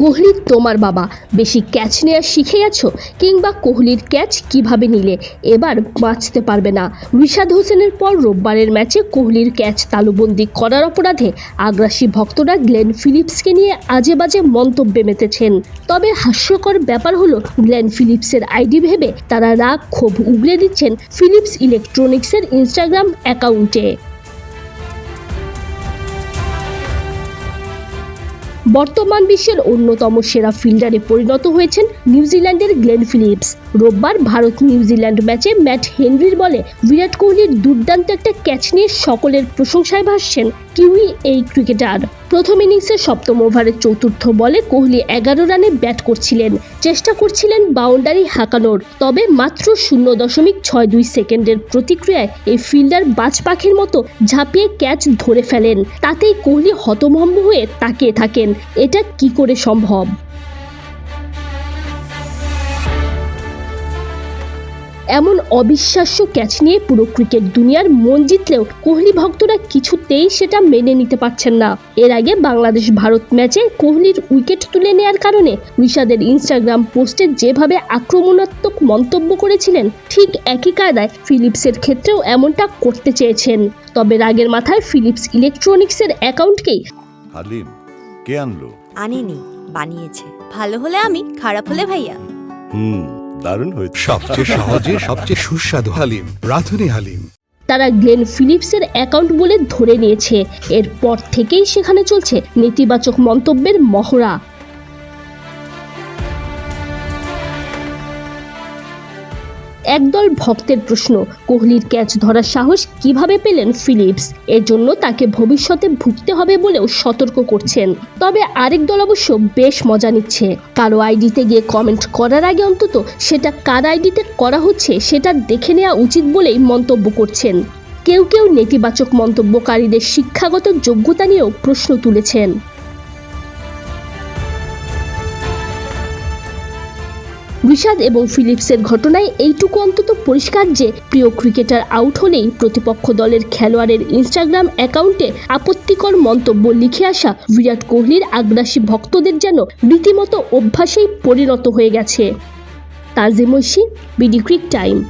কোহলি তোমার বাবা। বেশি ক্যাচ নেওয়া শিখে গেছো কিংবা কোহলির ক্যাচ কীভাবে নিলে? এবার বাঁচতে পারবে না। রিশাদ হোসেনের পর রোববারের ম্যাচে কোহলির ক্যাচ তালুবন্দি করার অপরাধে আগ্রাসী ভক্তরা গ্লেন ফিলিপসকে নিয়ে আজে বাজে মন্তব্যে মেতেছেন। তবে হাস্যকর ব্যাপার হলো, গ্লেন ফিলিপসের আইডি ভেবে তারা রাগ ক্ষোভ উগলে দিচ্ছেন ফিলিপস ইলেকট্রনিক্সের ইনস্টাগ্রাম অ্যাকাউন্টে। বর্তমান বিশ্বের অন্যতম সেরা ফিল্ডারে পরিণত হয়েছেন নিউজিল্যান্ডের গ্লেন ফিলিপস। রোববার ভারত নিউজিল্যান্ড ম্যাচে ম্যাট হেনরির বলে বিরাট কোহলির দুর্দান্ত একটা ক্যাচ নিয়ে সকলের প্রশংসায় ভাসছেন কিউই এই ক্রিকেটার। প্রথম ইনিংসে সপ্তম ওভারের চতুর্থ বলে কোহলি এগারো রানে ব্যাট করছিলেন। চেষ্টা করছিলেন বাউন্ডারি হাঁকানোর, তবে মাত্র শূন্য দশমিক ছয় দুই সেকেন্ডের প্রতিক্রিয়ায় এই ফিল্ডার বাজ পাখির মতো ঝাঁপিয়ে ক্যাচ ধরে ফেলেন। তাতেই কোহলি হতভম্ব হয়ে তাকিয়ে থাকেন। এটা কি করে সম্ভব? এমন অবিশ্বাস্য ক্যাচ নিয়ে পুরো ক্রিকেট দুনিয়ার মন জিতলেও কোহলি ভক্তরা কিছুতেই সেটা মেনে নিতে পারছেন না। এর আগে বাংলাদেশ ভারত ম্যাচে কোহলির উইকেট তুলে নেয়ার কারণে ঋষাদের ইনস্টাগ্রাম পোস্টে যেভাবে আক্রমণাত্মক মন্তব্য করেছিলেন ঠিক একই কায়দায় ফিলিপসের ক্ষেত্রেও এমনটা করতে চেয়েছেন। তবে রাগের মাথায় ফিলিপস ইলেকট্রনিক্সের অ্যাকাউন্টকেই হালিম কে আনলো? আনেনি বানিয়েছে। ভালো হলে আমি খারাপ হলে ভাইয়া। হুম। দারুণ হয়েছে। সবচেয়ে সহজে সবচেয়ে সুস্বাদু হালিম রাঁধুনি হালিম। তারা গ্লেন ফিলিপসের অ্যাকাউন্ট বলে ধরে নিয়েছে। এরপর থেকেই সেখানে চলছে নেতিবাচক মন্তব্যের মহড়া। একদল ভক্তের প্রশ্ন, কোহলির ক্যাচ ধরার সাহস কীভাবে পেলেন ফিলিপস? এর জন্য তাকে ভবিষ্যতে ভুগতে হবে বলেও সতর্ক করছেন। তবে আরেক দল অবশ্য বেশ মজা নিচ্ছে। কারও আইডিতে গিয়ে কমেন্ট করার আগে অন্তত সেটা কার আইডিতে করা হচ্ছে সেটা দেখে নেওয়া উচিত বলেই মন্তব্য করছেন। কেউ কেউ নেতিবাচক মন্তব্যকারীদের শিক্ষাগত যোগ্যতা নিয়েও প্রশ্ন তুলেছেন। ঋষাদ এবং ফিলিপসের ঘটনায় এইটুকু অন্তত পরিষ্কার যে প্রিয় ক্রিকেটার আউট হলেই প্রতিপক্ষ দলের খেলোয়াড়ের ইনস্টাগ্রাম অ্যাকাউন্টে আপত্তিকর মন্তব্য লিখে আসা বিরাট কোহলির আগ্রাসী ভক্তদের যেন রীতিমতো অভ্যাসেই পরিণত হয়ে গেছে। Tazim BD crick time.